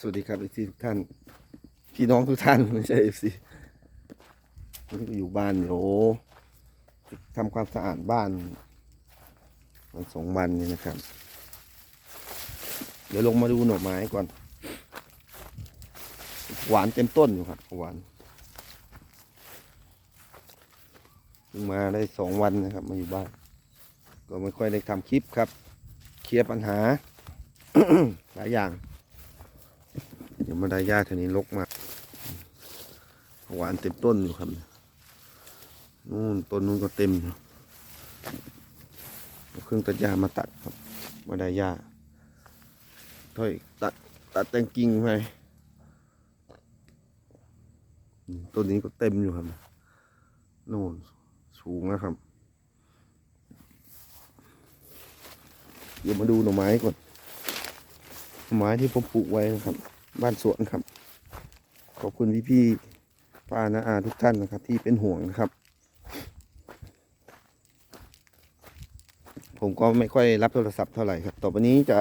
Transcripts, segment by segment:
สวัสดีครับเอฟซีทุกท่าน พี่น้องทุกท่านไม่ใช่เอฟซีวันนี้ก็อยู่บ้านอยู่ทำความสะอาดบ้านวันสองวันนี้นะครับ เดี๋ยวลงมาดูหน่อไม้ก่อน หวานเต็มต้นอยู่ครับหวานเพิ่งมาได้สองวันนะครับ มาอยู่บ้าน ก็ไม่ค่อยได้ทำคลิปครับ เคลียร์ปัญหา หลายอย่าง เดี๋ยวมาได้หญ้าแถวนี้รกมากหวานเต็มต้นอยู่ครับนู่นต้นนู้นก็เต็มเครื่องตัดหญ้ามาตัดครับ มาได้หญ้าถอยตัดตัดแตงกิ่งไปต้นนี้ก็เต็มอยู่ครับนู่นสูงนะครับ เดี๋ยวมาดูหน่อไม้ก่อนหน่อไม้ที่ผมปลูกไว้นะครับ บ้านสวนครับ ขอบคุณพี่ๆป้านาอาทุกท่านนะครับ ที่เป็นห่วงนะครับ ผมก็ไม่ค่อยรับโทรศัพท์เท่าไหร่ครับ ต่อไปนี้จะ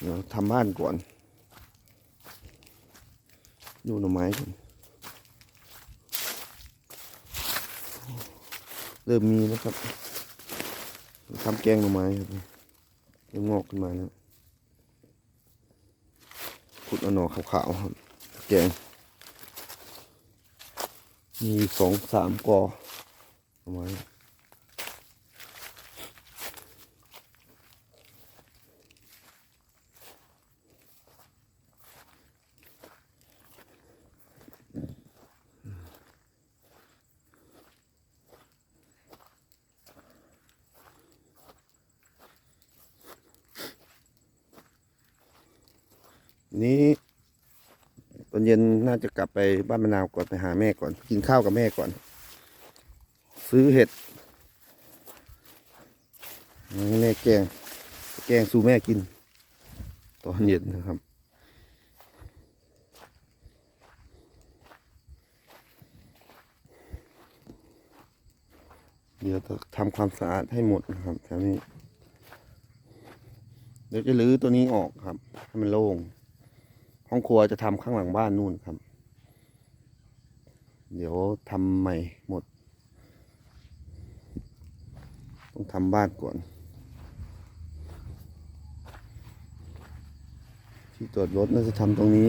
เดี๋ยวทำบ้านก่อน ดูหน่อไม้ก่อนเริ่มมีแล้วครับทำแกงหน่อไม้ครับเริ่มงอกขึ้นมาแล้ว ขุดอหน่อขาวๆครับแกง มีสองสามกอประมาณนี้ นี้ตอนเย็นน่าจะกลับไปบ้านมะนาวก่อนไปหาแม่ก่อน กินข้าวกับแม่ก่อน ซื้อเห็ดแม่แกง แกงสู่แม่กิน ตอนเย็นนะครับเดี๋ยวจะทำความสะอาดให้หมดนะครับแถวนี้ เดี๋ยวจะรื้อตัวนี้ออกครับ ให้มันโล่ง ห้องครัวจะทำข้างหลังบ้านนู่นครับ เดี๋ยวทำใหม่หมด ต้องทำบ้านก่อน ที่จอดรถน่าจะทำตรงนี้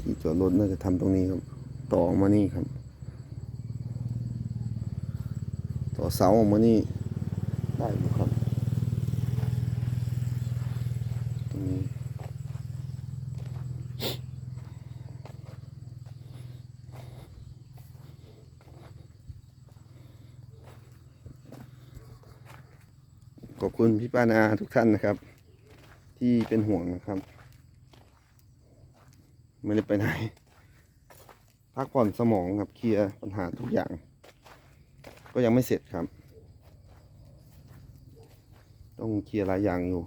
ที่จอดรถน่าจะทำตรงนี้ครับ ต่อออกมานี่ครับ ต่อเสาออกมานี่ ได้อยู่ครับ ตรงนี้ ขอบคุณพี่ป้านาทุกท่านนะครับ ที่เป็นห่วงนะครับ ไม่ได้ไปไหน พักผ่อนสมองครับเคลียร์ปัญหาทุกอย่าง ก็ยังไม่เสร็จครับ ต้องเคลียร์หลายอย่างอยู่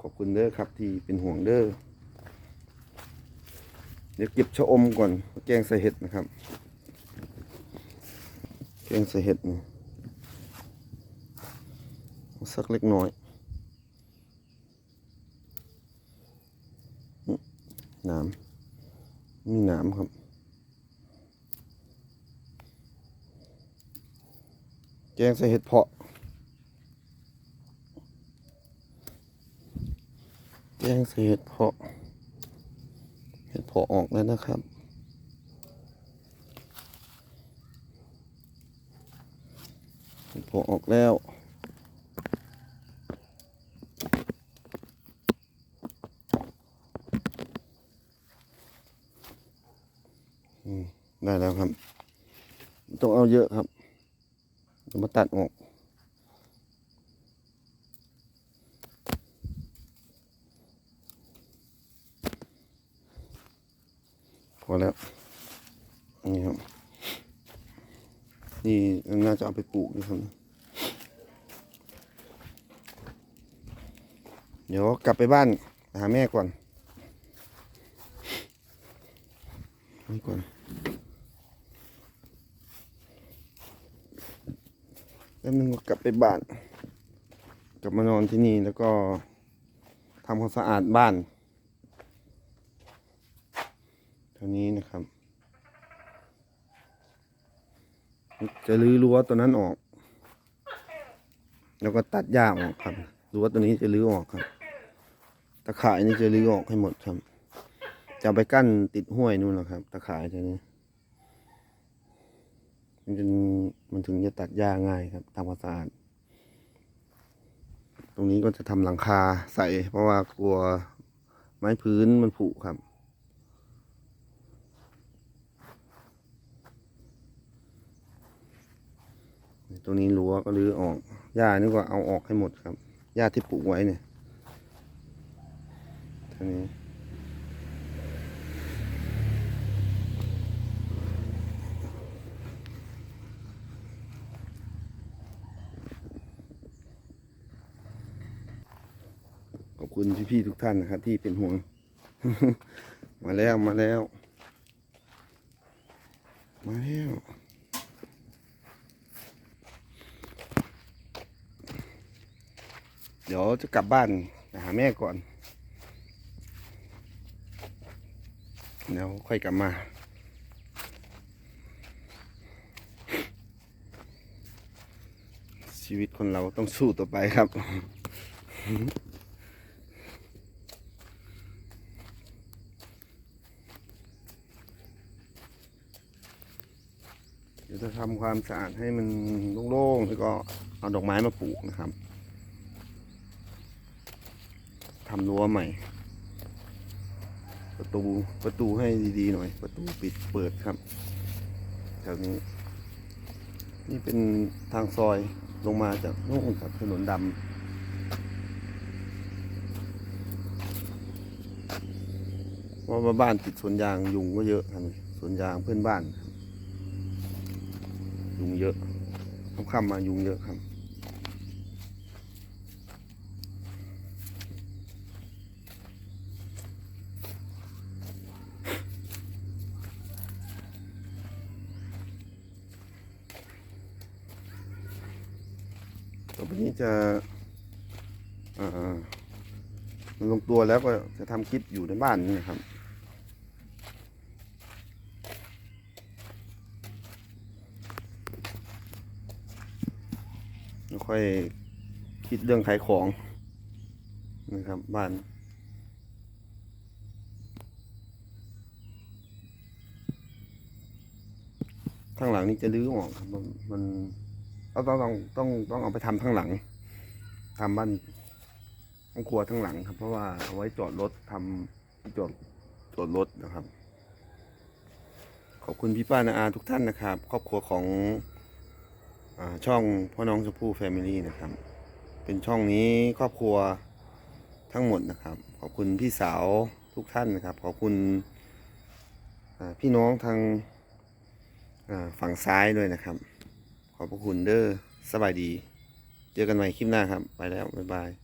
ขอบคุณเด้อครับที่เป็นห่วงเด้อเดี๋ยวเก็บชะอมก่อน แกงใส่เห็ดนะครับ แกงใส่เห็ดนี่สักเล็กน้อยหน้ำมีหน้ำครับ แกงใส่เห็ดเพาะ แกงส่เห็ดเพาะ เห็ดเพาะออกแล้วนะครับ เห็ดเพาะออกแล้วอืมได้แล้วครับ ต้องเอาเยอะครับเดี๋ยวมาตัดออก พอแล้วนี่ครับนี่น่าจะเอาไปปลูกนะครับเดี๋ยวกลับไปบ้านหาแม่ก่อนไว้ก่อนแล้วนึงก็กลับไปบ้าน กลับมานอนที่นี่แล้วก็ทำความสะอาดบ้าน เท่านี้นะครับจะรื้อรั้วตัวนั้นออก แล้วก็ตัดหญ้าออกครับรั้วตัวนี้จะรื้อออกครับ ตะข่ายนี่จะรื้อออกให้หมดครับ จะไปกั้นติดห้วยนู่นแหละครับ ตะข่ายตัวนี้มันจะมันถึงจะตัดหญ้าง่ายครับทำความสะอาดตรงนี้ก็จะทำหลังคาใส่เพราะว่ากลัวไม้พื้นมันผุครับ ตรงนี้รั้วก็รื้อออกหญ้านี่ก็เอาออกให้หมดครับหญ้าที่ปลูกไว้เนี่ยตรงนี้ขอบคุณพี่ๆทุกท่านนะครับ ที่เป็นห่วง มาแล้วมาแล้ว มาแล้ว เดี๋ยวจะกลับบ้านหาแม่ก่อน เดี๋ยวค่อยกลับมา ชีวิตคนเราต้องสู้ต่อไปครับเดี๋ยวจะทำความสะอาดให้มันโล่งๆแล้วก็เอาดอกไม้มาปลูกนะครับ ทำรั้วใหม่ ประตูประตูให้ดีๆหน่อย ประตูปิดเปิดครับแถวนี้ นี่เป็นทางซอยลงมาจากนู่นครับถนนดำเพราะว่าบ้านติดสวนยางยุงก็เยอะครับสวนยางเพื่อนบ้าน ยุงเยอะค่ำๆมายุงเยอะครับ ต่อไปนี้จะมันลงตัวแล้วก็จะทำคลิปอยู่ในบ้านนี่นะครับแล้วค่อยคิดเรื่องขายของนะครับบ้านข้างหลังนี่จะรื้อออกครับมันมัน เราต้องต้องต้องต้องเอาไปทำทั้งหลังทำบ้านห้องครัวทั้งหลังครับ เพราะว่าเอาไว้จอดรถทำที่จอดจอดรถนะครับ ขอบคุณพี่ป้านาอาทุกท่านนะครับ ครอบครัวของอช่องพ่อน้องชมพู่แฟมิลี่นะครับ เป็นช่องนี้ครอบครัวทั้งหมดนะครับ ขอบคุณพี่สาวทุกท่านนะครับ ขอบคุณพี่น้องทางฝั่งซ้ายด้วยนะครับ ขอบพระคุณเด้อสบายดี เจอกันใหม่คลิปหน้าครับ ไปแล้ว บ๊ายบาย